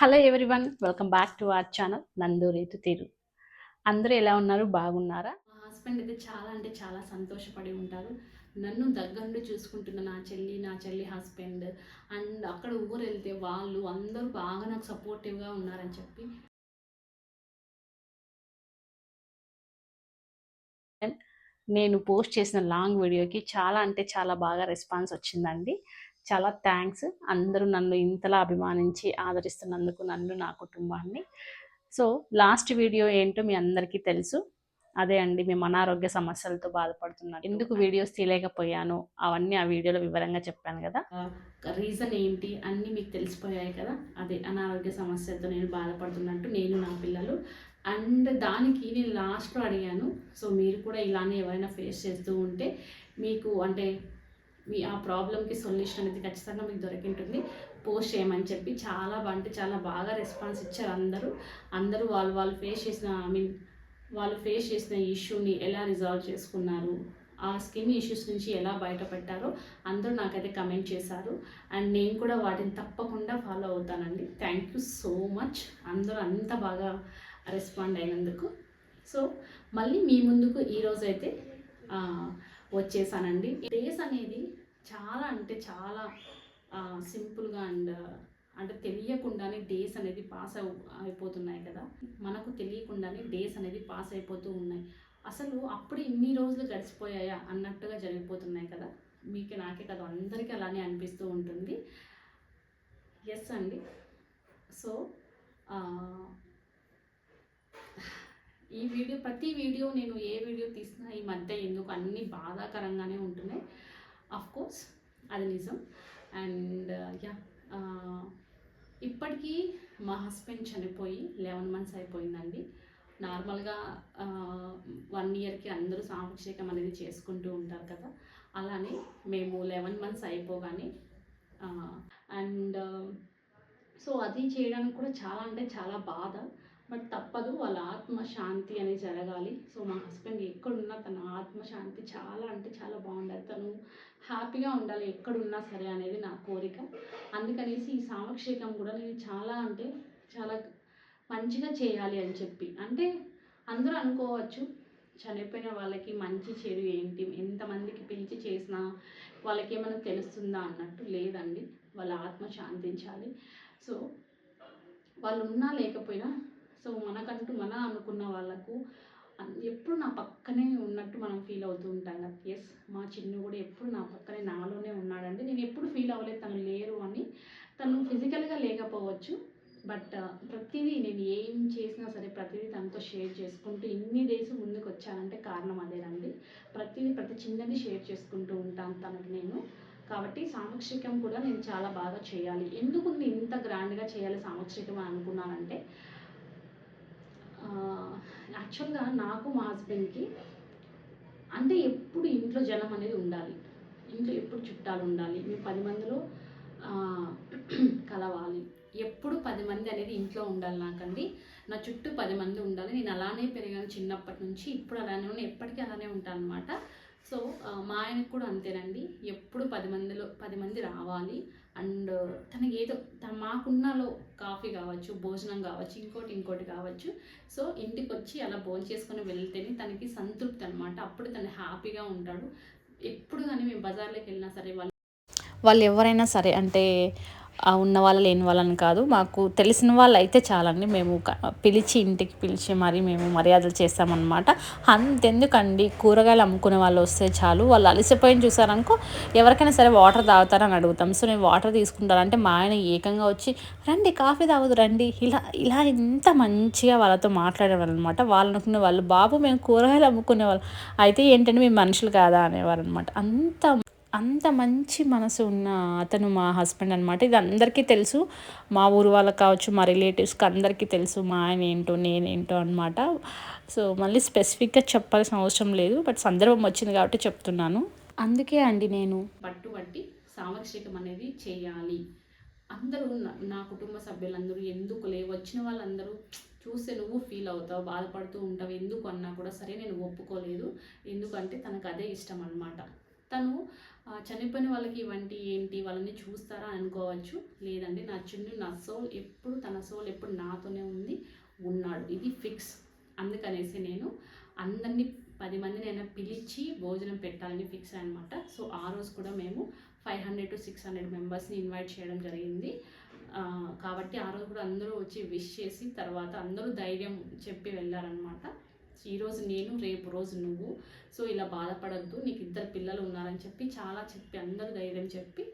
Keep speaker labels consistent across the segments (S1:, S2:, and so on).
S1: Hello everyone welcome back to our channel నందు రేతు తీరు అందరూ ఎలా ఉన్నారు? బాగున్నారా?
S2: మా హస్బెండ్ అయితే చాలా అంటే చాలా సంతోషపడి ఉంటారు. నన్ను దగ్గరుండి చూసుకుంటున్న నా చెల్లి నా చెల్లి హస్బెండ్ అండ్ అక్కడ ఊరు వెళ్తే వాళ్ళు అందరూ బాగా నాకు సపోర్టివ్గా ఉన్నారని చెప్పి.
S1: నేను పోస్ట్ చేసిన లాంగ్ వీడియోకి చాలా అంటే చాలా బాగా రెస్పాన్స్ వచ్చిందండి. చాలా థ్యాంక్స్ అందరూ నన్ను ఇంతలా అభిమానించి ఆదరిస్తున్నందుకు నన్ను నా కుటుంబాన్ని. సో లాస్ట్ వీడియో ఏంటో మీ అందరికీ తెలుసు. అదే అండి మేము అనారోగ్య సమస్యలతో బాధపడుతున్నాను ఎందుకు వీడియోస్ తీయలేకపోయాను? అవన్నీ ఆ వీడియోలో వివరంగా చెప్పాను కదా.
S2: రీజన్ ఏంటి? అన్నీ మీకు తెలిసిపోయాయి కదా. అదే అనారోగ్య సమస్యలతో నేను బాధపడుతున్నట్టు నేను నా పిల్లలు. అండ్ దానికి నేను లాస్ట్లో అడిగాను. సో మీరు కూడా ఇలానే ఎవరైనా ఫేస్ చేస్తూ ఉంటే మీకు అంటే మీ ఆ ప్రాబ్లమ్కి సొల్యూషన్ అనేది ఖచ్చితంగా మీకు దొరికింటుంది. పోస్ట్ చేయమని చెప్పి చాలా అంటే చాలా బాగా రెస్పాన్స్ ఇచ్చారు అందరూ. అందరూ వాళ్ళు వాళ్ళు ఫేస్ చేసిన ఐ మీన్ వాళ్ళు ఫేస్ చేసిన ఇష్యూని ఎలా రిజాల్వ్ చేసుకున్నారు? ఆ స్కిన్ ఇష్యూస్ నుంచి ఎలా బయటపడ్డారో అందరూ నాకైతే కమెంట్ చేశారు. అండ్ నేను కూడా వాటిని తప్పకుండా ఫాలో అవుతానండి. థ్యాంక్ యూ సో మచ్ అందరూ అంత బాగా రెస్పాండ్ అయినందుకు. సో మళ్ళీ మీ ముందుకు ఈరోజు అయితే వచ్చేసానండి. డేస్ అనేది చాలా అంటే చాలా సింపుల్గా అండ్ అంటే తెలియకుండానే డేస్ అనేది పాస్ అయిపోతున్నాయి కదా. మనకు తెలియకుండానే డేస్ అనేది పాస్ అయిపోతూ ఉన్నాయి. అసలు అప్పుడు ఇన్ని రోజులు గడిచిపోయాయా అన్నట్టుగా జరిగిపోతున్నాయి కదా. మీకు నాకే కదా అందరికీ అలానే అనిపిస్తూ ఉంటుంది. ఎస్ అండి. సో ఈ వీడియో ప్రతి వీడియో నేను ఏ వీడియో తీసినా ఈ మధ్య ఎందుకు అన్ని బాధాకరంగానే ఉంటున్నాయి. అఫ్ కోర్స్ అది నిజం. అండ్ యా uh, uh, ఇప్పటికీ మా హస్బెండ్ చనిపోయి లెవెన్ మంత్స్ అయిపోయిందండి. నార్మల్గా వన్ ఇయర్కి అందరూ సామక్షికం అనేది చేసుకుంటూ ఉంటారు కదా. అలానే మేము లెవెన్ మంత్స్ అయిపోగానే uh, అండ్ సో అది చేయడానికి కూడా చాలా అంటే చాలా బాధ. బట్ తప్పదు వాళ్ళ ఆత్మ శాంతి అనేది జరగాలి. సో మా హస్బెండ్ ఎక్కడున్నా తన ఆత్మ శాంతి చాలా అంటే చాలా బాగుండదు తను హ్యాపీగా ఉండాలి ఎక్కడున్నా సరే అనేది నా కోరిక. అందుకనేసి ఈ సామక్షేకం కూడా నేను చాలా అంటే చాలా మంచిగా చేయాలి అని చెప్పి. అంటే అందరూ అనుకోవచ్చు చనిపోయిన వాళ్ళకి మంచి చెడు ఏంటి ఎంతమందికి పిలిచి చేసినా వాళ్ళకి ఏమైనా తెలుస్తుందా అన్నట్టు లేదండి. వాళ్ళ ఆత్మ శాంతించాలి. సో వాళ్ళు ఉన్నా లేకపోయినా సో మనకంటూ మన అనుకున్న వాళ్ళకు ఎప్పుడు నా పక్కనే ఉన్నట్టు మనం ఫీల్ అవుతూ ఉంటాం కదా. ఎస్ మా చిన్ను కూడా ఎప్పుడు నా పక్కనే నాలోనే ఉన్నాడండి. నేను ఎప్పుడు ఫీల్ అవ్వలేదు. తను లేరు అని. తను ఫిజికల్గా లేకపోవచ్చు. బట్ ప్రతిదీ నేను ఏం చేసినా సరే ప్రతిదీ తనతో షేర్ చేసుకుంటూ ఇన్ని డేస్ ముందుకు వచ్చానంటే కారణం అదేనండి. ప్రతిదీ ప్రతి చిన్నది షేర్ చేసుకుంటూ ఉంటాను తనకి నేను. కాబట్టి సామక్షికం కూడా నేను చాలా బాగా చేయాలి. ఎందుకు నేను ఇంత గ్రాండ్గా చేయాలి సామక్షికం అని అనుకున్నానంటే యాక్చువల్గా నాకు మా హస్బెండ్కి అంటే ఎప్పుడు ఇంట్లో జనం అనేది ఉండాలి. ఇంట్లో ఎప్పుడు చుట్టాలు ఉండాలి. మేము పది మందిలో కలవాలి. ఎప్పుడు పది మంది అనేది ఇంట్లో ఉండాలి నాకండి. నా చుట్టూ పది మంది ఉండాలి. నేను అలానే పెరిగాను చిన్నప్పటి నుంచి. ఇప్పుడు అలానే ఉన్న ఎప్పటికీ అలానే ఉంటాను అనమాట సో మా ఆయనకు కూడా అంతేనండి. ఎప్పుడు పది మందిలో పది మంది రావాలి. అండ్ తనకి ఏదో తన మాకున్నలో కాఫీ కావచ్చు భోజనం కావచ్చు ఇంకోటి ఇంకోటి కావచ్చు. సో ఇంటికి వచ్చి అలా భోజనం చేసుకొని వెళ్తేనే తనకి సంతృప్తి అనమాట అప్పుడు తను హ్యాపీగా ఉంటాడు. ఎప్పుడు కానీ మేము బజార్లోకి వెళ్ళినా సరే వాళ్ళు
S1: వాళ్ళు ఎవరైనా సరే అంటే ఉన్న వాళ్ళు లేని వాళ్ళని కాదు. మాకు తెలిసిన వాళ్ళు అయితే చాలండి. మేము పిలిచి ఇంటికి పిలిచి మరి మేము మర్యాదలు చేస్తామన్నమాట. అంతెందుకండి? కూరగాయలు అమ్ముకునే వాళ్ళు వస్తే చాలు. వాళ్ళు అలసిపోయిన చూసారనుకో ఎవరికైనా సరే వాటర్ తాగుతారని అడుగుతాం. సో నేను వాటర్ తీసుకుంటాను. అంటే మా ఆయన ఏకంగా వచ్చి రండి కాఫీ తాగదు రండి. ఇలా ఇలా ఎంత మంచిగా వాళ్ళతో మాట్లాడేవాళ్ళు అనమాట వాళ్ళు అనుకునే వాళ్ళు బాబు మేము కూరగాయలు అమ్ముకునే వాళ్ళు. అయితే ఏంటంటే మేము మనుషులు కాదా అనేవారు అనమాట అంత అంత మంచి మనసు ఉన్న అతను మా హస్బెండ్ అనమాట ఇది అందరికీ తెలుసు. మా ఊరు వాళ్ళకి కావచ్చు మా రిలేటివ్స్కి అందరికీ తెలుసు మా ఆయన ఏంటో నేనేంటో అనమాట సో మళ్ళీ స్పెసిఫిక్గా చెప్పాల్సిన అవసరం లేదు. బట్ సందర్భం వచ్చింది కాబట్టి చెప్తున్నాను. అందుకే అండి నేను.
S2: పట్టు పట్టి సామర్షికం అనేది చేయాలి. అందరూ నా- నా కుటుంబ సభ్యులందరూ ఎందుకు లే వచ్చిన వాళ్ళందరూ చూస్తే నువ్వు ఫీల్ అవుతావు బాధపడుతూ ఉంటావు. ఎందుకు అన్నా కూడా సరే నేను ఒప్పుకోలేదు. ఎందుకంటే తనకు అదే ఇష్టం అనమాట తను చనిపోయిన వాళ్ళకి ఇవంటి ఏంటి వాళ్ళని చూస్తారా అనుకోవచ్చు. లేదండి నా చిన్ను నా సోల్ ఎప్పుడు తన సోల్ ఎప్పుడు నాతోనే ఉంది ఉన్నాడు. ఇది ఫిక్స్ అందుకనేసి నేను అందరినీ పది మందిని అయినా పిలిచి భోజనం పెట్టాలని ఫిక్స్ అనమాట సో ఆ రోజు కూడా మేము five hundred to six hundred మెంబర్స్ని ఇన్వైట్ చేయడం జరిగింది. కాబట్టి ఆ రోజు కూడా అందరూ వచ్చి విష్ చేసి తర్వాత అందరూ ధైర్యం చెప్పి వెళ్ళారనమాట ఈరోజు నేను రేపు రోజు నువ్వు. సో ఇలా బాధపడద్దు. నీకు ఇద్దరు పిల్లలు ఉన్నారని చెప్పి చాలా చెప్పి అందరూ ధైర్యం చెప్పి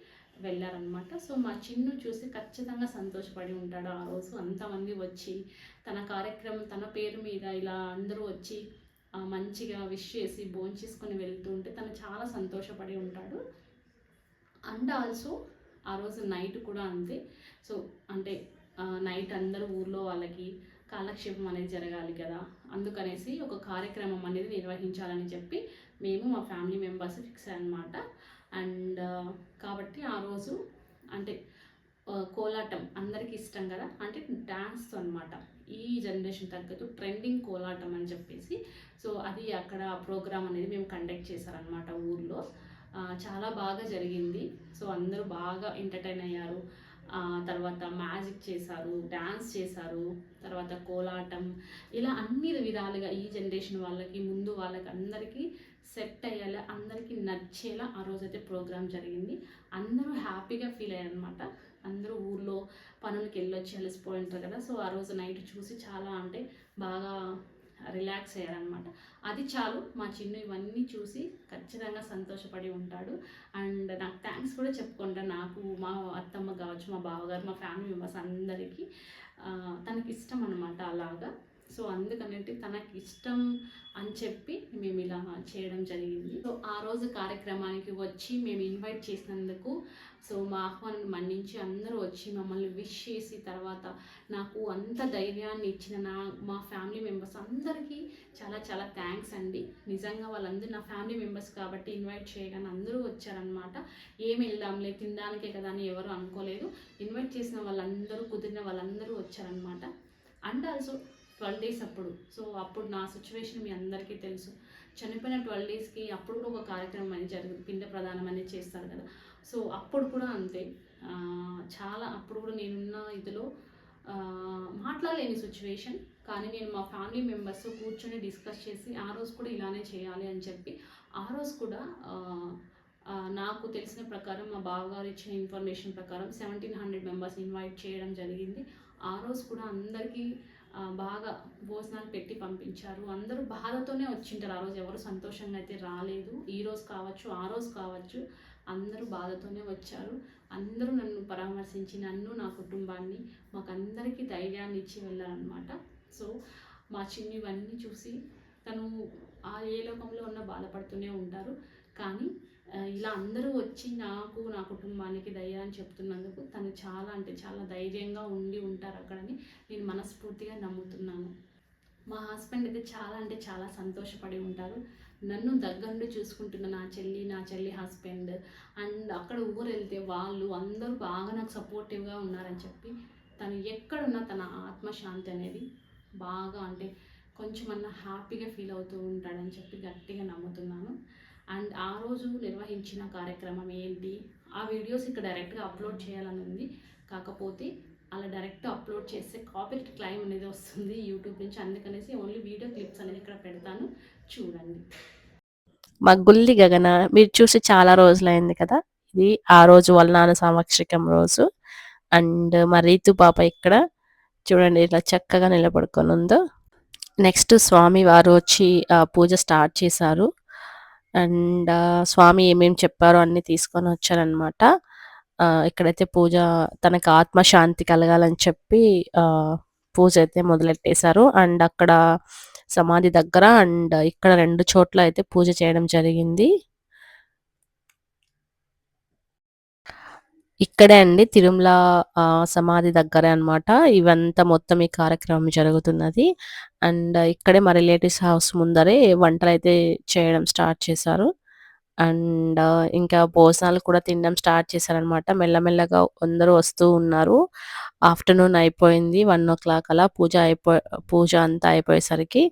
S2: వెళ్ళారనమాట సో మా చిన్ను చూసి ఖచ్చితంగా సంతోషపడి ఉంటాడు ఆ రోజు. అంతమంది వచ్చి తన కార్యక్రమం తన పేరు మీద ఇలా అందరూ వచ్చి మంచిగా విష్ చేసి భోంచేసుకొని వెళ్తూ ఉంటే తను చాలా సంతోషపడి ఉంటాడు. అండ్ ఆల్సో ఆ రోజు నైట్ కూడా అంతే. సో అంటే నైట్ అందరూ ఊర్లో వాళ్ళకి కాలక్షేపం అనేది జరగాలి కదా. అందుకనేసి ఒక కార్యక్రమం అనేది నిర్వహించాలని చెప్పి మేము మా ఫ్యామిలీ మెంబర్స్ ఫిక్స్ అనమాట అండ్ కాబట్టి ఆ రోజు అంటే కోలాటం అందరికీ ఇష్టం కదా. అంటే డ్యాన్స్ అనమాట ఈ జనరేషన్ తగ్గట్టు ట్రెండింగ్ కోలాటం అని చెప్పేసి సో అది అక్కడ ప్రోగ్రామ్ అనేది మేము కండక్ట్ చేశారనమాట ఊర్లో. చాలా బాగా జరిగింది. సో అందరూ బాగా ఎంటర్టైన్ అయ్యారు. తర్వాత మ్యాజిక్ చేశారు డ్యాన్స్ చేశారు తర్వాత కోలాటం ఇలా అన్ని విధాలుగా ఈ జనరేషన్ వాళ్ళకి ముందు వాళ్ళకి అందరికీ సెట్ అయ్యేలా అందరికీ నచ్చేలా ఆ రోజైతే ప్రోగ్రామ్ జరిగింది. అందరూ హ్యాపీగా ఫీల్ అయ్యారనమాట అందరూ ఊళ్ళో పనులకి వెళ్ళొచ్చి అలసిపోయి ఉంటారు కదా. సో ఆ రోజు నైట్ చూసి చాలా అంటే బాగా రిలాక్స్ అయ్యారనమాట అది చాలు మా చిన్ను ఇవన్నీ చూసి ఖచ్చితంగా సంతోషపడి ఉంటాడు. అండ్ నాకు థ్యాంక్స్ కూడా చెప్పుకుంటాను నాకు మా అత్తమ్మ కావచ్చు మా బావగారు మా ఫ్యామిలీ మెంబర్స్ అందరికీ. తనకి ఇష్టం అనమాట అలాగా. సో అందుకనేటి తనకి ఇష్టం అని చెప్పి మేము ఇలా చేయడం జరిగింది. సో ఆ రోజు కార్యక్రమానికి వచ్చి మేము ఇన్వైట్ చేసినందుకు సో మా ఆహ్వానం మన్నించి అందరూ వచ్చి మమ్మల్ని విష్ చేసి తర్వాత నాకు అంత ధైర్యాన్ని ఇచ్చిన నా మా ఫ్యామిలీ మెంబర్స్ అందరికీ చాలా చాలా థ్యాంక్స్ అండి. నిజంగా వాళ్ళందరూ నా ఫ్యామిలీ మెంబర్స్ కాబట్టి ఇన్వైట్ చేయగానే అందరూ వచ్చారనమాట ఏమి వెళ్దాంలే తినడానికే కదా అని ఎవరు అనుకోలేదు. ఇన్వైట్ చేసిన వాళ్ళందరూ కుదిరిన వాళ్ళందరూ వచ్చారనమాట అండ్ ఆల్సో ట్వెల్వ్ డేస్ అప్పుడు. సో అప్పుడు నా సిచ్యువేషన్ మీ అందరికీ తెలుసు. చనిపోయిన ట్వెల్వ్ డేస్కి అప్పుడు కూడా ఒక కార్యక్రమం అనేది జరుగుతుంది. పిండ ప్రదానం అనేది చేస్తారు కదా. సో అప్పుడు కూడా అంతే. చాలా అప్పుడు కూడా నేనున్న ఇదిలో మాట్లాడలేని సిచ్యువేషన్. కానీ నేను మా ఫ్యామిలీ మెంబర్స్ కూర్చొని డిస్కస్ చేసి ఆ రోజు కూడా ఇలానే చేయాలి అని చెప్పి ఆ రోజు కూడా నాకు తెలిసిన ప్రకారం మా బావగారు ఇచ్చిన ఇన్ఫర్మేషన్ ప్రకారం సెవెంటీన్ హండ్రెడ్ మెంబర్స్ ఇన్వైట్ చేయడం జరిగింది. ఆ రోజు కూడా అందరికీ బాగా భోజనాలు పెట్టి పంపించారు. అందరూ బాధతోనే వచ్చింటారు. ఆ రోజు ఎవరు సంతోషంగా అయితే రాలేదు. ఈ రోజు కావచ్చు ఆ రోజు కావచ్చు అందరూ బాధతోనే వచ్చారు. అందరూ నన్ను పరామర్శించి నన్ను నా కుటుంబాన్ని మాకు అందరికీ ధైర్యాన్ని ఇచ్చి వెళ్ళారనమాట సో మా చిన్ని ఇవన్నీ చూసి తను ఆ ఏ లోకంలో ఉన్న బాధపడుతూనే ఉంటారు. కానీ ఇలా అందరూ వచ్చి నాకు నా కుటుంబానికి ధైర్యాన్ని చెప్తున్నందుకు తను చాలా అంటే చాలా ధైర్యంగా ఉండి ఉంటారు అక్కడని నేను మనస్ఫూర్తిగా నమ్ముతున్నాను. మా హస్బెండ్ అయితే చాలా అంటే చాలా సంతోషపడి ఉంటారు. నన్ను దగ్గరుండి చూసుకుంటున్న నా చెల్లి నా చెల్లి హస్బెండ్ అండ్ అక్కడ ఊరు వెళ్తే వాళ్ళు అందరూ బాగా నాకు సపోర్టివ్గా ఉన్నారని చెప్పి తను ఎక్కడున్నా తన ఆత్మశాంతి అనేది బాగా అంటే కొంచెమన్నా హ్యాపీగా ఫీల్ అవుతూ ఉంటాడని చెప్పి గట్టిగా నమ్ముతున్నాను. అండ్ ఆ రోజు నిర్వహించిన కార్యక్రమం ఏంటి? ఆ వీడియోస్ ఇక్కడ డైరెక్ట్గా అప్లోడ్ చేయాలని ఉంది. కాకపోతే అలా డైరెక్ట్ అప్లోడ్ చేస్తే కాపీరైట్ క్లైమ్ అనేది వస్తుంది యూట్యూబ్ నుంచి. అందుకనేసి ఓన్లీ వీడియో క్లిప్స్ అనేది ఇక్కడ పెడతాను. చూడండి.
S3: మా గుల్లి గగన మీరు చూసి చాలా రోజులైంది కదా? ఇది ఆ రోజు వాళ్ళ నాన్న సామక్షికం రోజు. అండ్ మా రీతు పాప ఇక్కడ చూడండి ఇట్లా చక్కగా నిలబడుకొని ఉందో. నెక్స్ట్ స్వామి వారు వచ్చి ఆ, పూజ స్టార్ట్ చేశారు. అండ్ స్వామి ఏమేమి చెప్పారో అన్ని తీసుకొని వచ్చారనమాట ఇక్కడైతే పూజ తనకు ఆత్మశాంతి కలగాలని చెప్పి ఆ, పూజ అయితే మొదలెట్టేశారు. అండ్ అక్కడ సమాధి దగ్గర అండ్ ఇక్కడ రెండు చోట్ల అయితే పూజ చేయడం జరిగింది. ఇక్కడే అండి తిరుమల సమాధి దగ్గరే అన్నమాట. ఇవంతా మొత్తం ఈ కార్యక్రమం జరుగుతున్నది. అండ్ ఇక్కడే మా రిలేటివ్స్ హౌస్ ముందరే వంటలు అయితే చేయడం స్టార్ట్ చేశారు. అండ్ ఇంకా భోజనాలు కూడా తినడం స్టార్ట్ చేశారనమాట మెల్లమెల్లగా అందరూ వస్తూ ఉన్నారు. ఆఫ్టర్నూన్ అయిపోయింది వన్ ఓ క్లాక్ అలా పూజ అయిపో పూజ అంతా అయిపోయేసరికి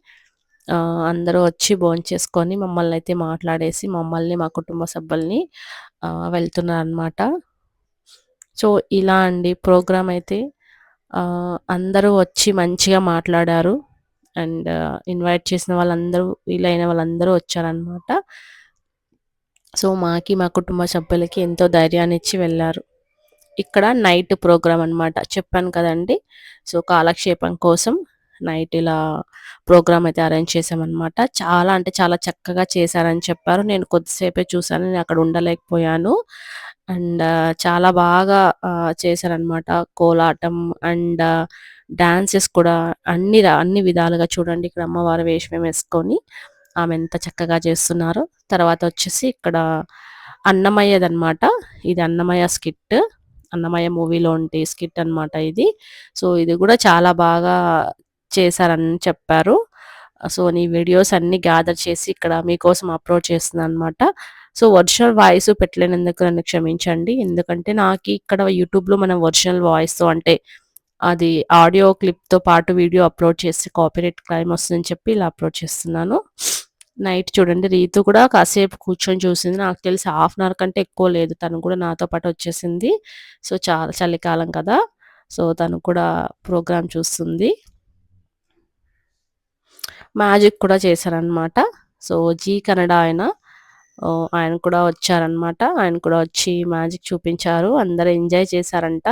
S3: అందరూ వచ్చి భోంచేసుకొని మమ్మల్ని అయితే మాట్లాడేసి మమ్మల్ని మా కుటుంబ సభ్యుల్ని వెళ్తున్నారనమాట సో ఇలా అండి ప్రోగ్రామ్ అయితే. అందరూ వచ్చి మంచిగా మాట్లాడారు. అండ్ ఇన్వైట్ చేసిన వాళ్ళందరూ వీలైన వాళ్ళందరూ వచ్చారనమాట సో మాకి మా కుటుంబ సభ్యులకి ఎంతో ధైర్యాన్ని ఇచ్చి వెళ్ళారు. ఇక్కడ నైట్ ప్రోగ్రామ్ అన్నమాట. చెప్పాను కదండి. సో కాలక్షేపం కోసం నైట్ ఇలా ప్రోగ్రామ్ అయితే అరేంజ్ చేసామన్నమాట చాలా అంటే చాలా చక్కగా చేశారని చెప్పారు. నేను కొద్దిసేపే చూసాను నేను అక్కడ ఉండలేకపోయాను. అండ్ చాలా బాగా చేశారనమాట కోలాటం అండ్ డాన్సెస్ కూడా అన్ని అన్ని విధాలుగా చూడండి. ఇక్కడ అమ్మవారి వేషం వేసుకొని ఆమె ఎంత చక్కగా చేస్తున్నారో. తర్వాత వచ్చేసి ఇక్కడ అన్నమయ్యదనమాట ఇది అన్నమయ్య స్కిట్. అన్నమయ్య మూవీలో ఉంటే స్కిట్ అన్నమాట ఇది. సో ఇది కూడా చాలా బాగా చేశారని చెప్పారు. సో నీ వీడియోస్ అన్ని గ్యాదర్ చేసి ఇక్కడ మీకోసం అప్లోడ్ చేస్తున్నాను అనమాట సో ఒరిజినల్ వాయిస్ పెట్టలేనందుకు నన్ను క్షమించండి. ఎందుకంటే నాకు ఇక్కడ యూట్యూబ్లో మనం ఒరిజినల్ వాయిస్తో అంటే అది ఆడియో క్లిప్తో పాటు వీడియో అప్లోడ్ చేసి కాపీరైట్ క్లైమ్ వస్తుందని చెప్పి ఇలా అప్లోడ్ చేస్తున్నాను. నైట్ చూడండి రీతు కూడా కాసేపు కూర్చొని చూసింది. నాకు తెలిసి హాఫ్ అన్ అవర్ కంటే ఎక్కువ లేదు. తను కూడా నాతో పాటు వచ్చేసింది. సో చాలా చలికాలం కదా. సో తను కూడా ప్రోగ్రామ్ చూస్తుంది. మ్యాజిక్ కూడా చేశారనమాట సో జీ కన్నడ ఆయన ఓ, ఆయన కూడా వచ్చారనమాట ఆయన కూడా వచ్చి మ్యాజిక్ చూపించారు. అందరు ఎంజాయ్ చేశారంట.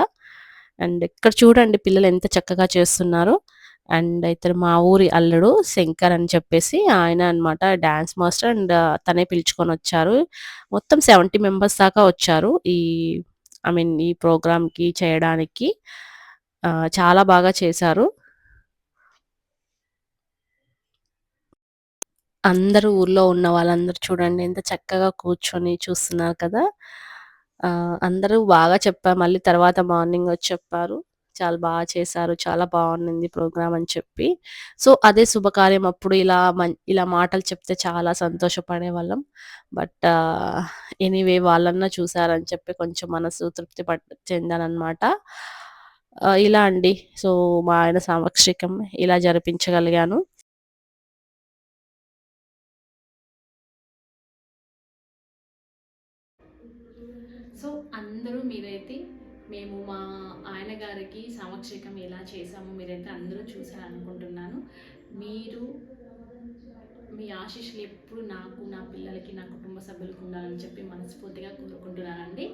S3: అండ్ ఇక్కడ చూడండి పిల్లలు ఎంత చక్కగా చేస్తున్నారు. అండ్ ఇతను మా ఊరి అల్లుడు శంకర్ అని చెప్పేసి ఆయన అన్నమాట డాన్స్ మాస్టర్. అండ్ తనే పిలుచుకొని వచ్చారు. మొత్తం సెవెంటీ మెంబర్స్ దాకా వచ్చారు ఈ ఐ మీన్ ఈ ప్రోగ్రామ్కి చేయడానికి. చాలా బాగా చేశారు. అందరూ ఊర్లో ఉన్న వాళ్ళందరూ చూడండి ఎంత చక్కగా కూర్చొని చూస్తున్నారు కదా. అందరూ బాగా చెప్పారు. మళ్ళీ తర్వాత మార్నింగ్ వచ్చి చెప్పారు. చాలా బాగా చేశారు. చాలా బాగుంది ప్రోగ్రామ్ అని చెప్పి. సో అదే శుభకార్యం అప్పుడు ఇలా మం- ఇలా మాటలు చెప్తే చాలా సంతోషపడే వాళ్ళం. బట్ ఎనీవే వాళ్ళన్నా చూసారని చెప్పి కొంచెం మనసు తృప్తి పట్ చెందానమాట ఇలా అండి. సో మా ఆయన సామక్షికం ఇలా జరిపించగలిగాను.
S2: అందరూ మీరైతే మేము మా ఆయన గారికి సమక్షేకం ఎలా చేశామో మీరైతే అందరూ చూసారనుకుంటున్నాను మీరు మీ ఆశీస్సులు ఎప్పుడు నాకు నా పిల్లలకి నా కుటుంబ సభ్యులకు ఉండాలని చెప్పి మనస్ఫూర్తిగా కోరుకుంటున్నానండి.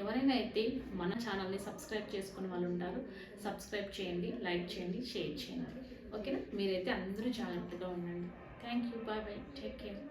S2: ఎవరైనా అయితే మన ఛానల్ని సబ్స్క్రైబ్ చేసుకునే వాళ్ళు ఉంటారు సబ్స్క్రైబ్ చేయండి లైక్ చేయండి షేర్ చేయండి. ఓకేనా? మీరైతే అందరూ జాగ్రత్తగా ఉండండి. Thank you bye bye. Take care.